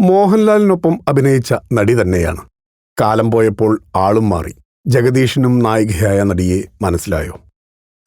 മോഹൻലാലിനൊപ്പം അഭിനയിച്ച നടി തന്നെയാണ്. കാലം പോയപ്പോൾ ആളും മാറി. ജഗദീഷിനും നായികയായ നടിയെ മനസ്സിലായോ?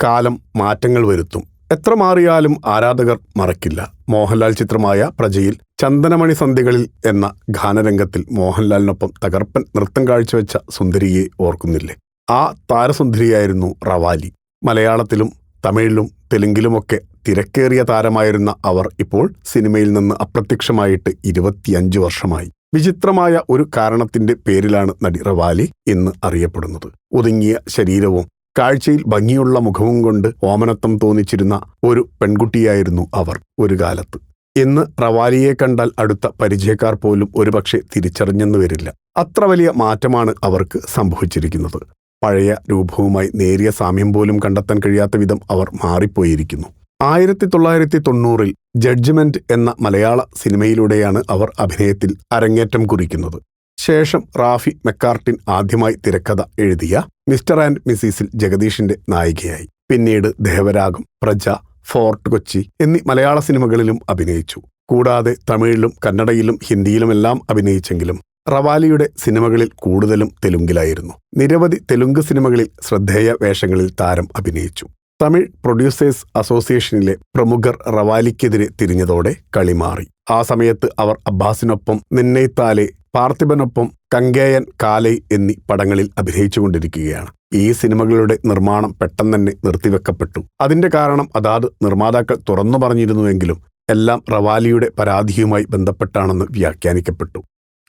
കാലം മാറ്റങ്ങൾ വരുത്തും. എത്ര മാറിയാലും ആരാധകർ മറക്കില്ല. മോഹൻലാൽ ചിത്രമായ പ്രജയിൽ ചന്ദനമണി സന്ധികളിൽ എന്ന ഗാനരംഗത്തിൽ മോഹൻലാലിനൊപ്പം തകർപ്പൻ നൃത്തം കാഴ്ചവെച്ച സുന്ദരിയെ ഓർക്കുന്നില്ലേ? ആ താരസുന്ദരിയായിരുന്നു റവാലി. മലയാളത്തിലും തമിഴിലും തെലുങ്കിലുമൊക്കെ തിരക്കേറിയ താരമായിരുന്ന അവർ ഇപ്പോൾ സിനിമയിൽ നിന്ന് അപ്രത്യക്ഷമായിട്ട് ഇരുപത്തിയഞ്ച് വർഷമായി. വിചിത്രമായ ഒരു കാരണത്തിന്റെ പേരിലാണ് നടി റവാലി ഇന്ന് അറിയപ്പെടുന്നത്. ഒതുങ്ങിയ ശരീരവും കാഴ്ചയിൽ ഭംഗിയുള്ള മുഖവും കൊണ്ട് ഓമനത്വം തോന്നിച്ചിരുന്ന ഒരു പെൺകുട്ടിയായിരുന്നു അവർ ഒരു കാലത്ത്. ഇന്ന് റവാലിയെ കണ്ടാൽ അടുത്ത പരിചയക്കാർ പോലും ഒരുപക്ഷെ തിരിച്ചറിഞ്ഞെന്നു വരില്ല. അത്ര വലിയ മാറ്റമാണ് അവർക്ക് സംഭവിച്ചിരിക്കുന്നത്. പഴയ രൂപവുമായി നേരിയ സാമ്യം പോലും കണ്ടെത്താൻ കഴിയാത്ത വിധം അവർ മാറിപ്പോയിരിക്കുന്നു. ആയിരത്തി തൊള്ളായിരത്തി തൊണ്ണൂറിൽ ജഡ്ജ്മെന്റ് എന്ന മലയാള സിനിമയിലൂടെയാണ് അവർ അഭിനയത്തിൽ അരങ്ങേറ്റം കുറിക്കുന്നത്. ശേഷം റാഫി മെക്കാർട്ടിൻ ആദ്യമായി തിരക്കഥ എഴുതിയ മിസ്റ്റർ ആൻഡ് മിസീസിൽ ജഗദീഷിന്റെ നായികയായി. പിന്നീട് ദേവരാഗം പ്രജ ഫോർട്ട് കൊച്ചി എന്നീ മലയാള സിനിമകളിലും അഭിനയിച്ചു. കൂടാതെ തമിഴിലും കന്നഡയിലും ഹിന്ദിയിലുമെല്ലാം അഭിനയിച്ചെങ്കിലും റവാലിയുടെ സിനിമകളിൽ കൂടുതലും തെലുങ്കിലായിരുന്നു. നിരവധി തെലുങ്ക് സിനിമകളിൽ ശ്രദ്ധേയ വേഷങ്ങളിൽ താരം അഭിനയിച്ചു. തമിഴ് പ്രൊഡ്യൂസേഴ്സ് അസോസിയേഷനിലെ പ്രമുഖർ റവാലിക്കെതിരെ തിരിഞ്ഞതോടെ കളി മാറി. ആ സമയത്ത് അവർ അബ്ബാസിനൊപ്പം നിന്നൈത്താലെ പാർത്ഥിബനൊപ്പം കങ്കേയൻ കാലൈ എന്നീ പടങ്ങളിൽ അഭിനയിച്ചുകൊണ്ടിരിക്കുകയാണ്. ഈ സിനിമകളുടെ നിർമ്മാണം പെട്ടെന്ന് തന്നെ നിർത്തിവെക്കപ്പെട്ടു. അതിന്റെ കാരണം അതാത് നിർമ്മാതാക്കൾ തുറന്നു പറഞ്ഞിരുന്നുവെങ്കിലും എല്ലാം റവാലിയുടെ പരാതിയുമായി ബന്ധപ്പെട്ടാണെന്ന് വ്യാഖ്യാനിക്കപ്പെട്ടു.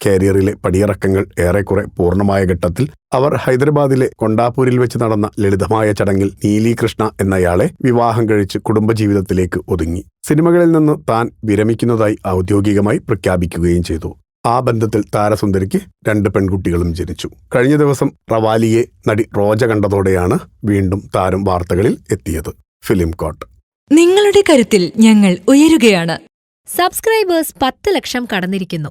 കാരിയറിലെ പടിയിറക്കങ്ങൾ ഏറെക്കുറെ പൂർണമായ ഘട്ടത്തിൽ അവർ ഹൈദരാബാദിലെ കൊണ്ടാപൂരിൽ വെച്ച് നടന്ന ലളിതമായ ചടങ്ങിൽ നീലി കൃഷ്ണ എന്നയാളെ വിവാഹം കഴിച്ച് കുടുംബജീവിതത്തിലേക്ക് ഒതുങ്ങി. സിനിമകളിൽ നിന്ന് താൻ വിരമിക്കുന്നതായി ഔദ്യോഗികമായി പ്രഖ്യാപിക്കുകയും ചെയ്തു. ആ ബന്ധത്തിൽ താരസുന്ദരിക്ക് രണ്ട് പെൺകുട്ടികളും ജനിച്ചു. കഴിഞ്ഞ ദിവസം റവാലിയെ നടി റോജ കണ്ടതോടെയാണ് വീണ്ടും താരം വാർത്തകളിൽ എത്തിയത്. ഫിലിം കോട്ട്. നിങ്ങളുടെ കരുത്തിൽ ഞങ്ങൾ ഉയരുകയാണ്. സബ്സ്ക്രൈബേഴ്സ് പത്ത് ലക്ഷം കടന്നിരിക്കുന്നു.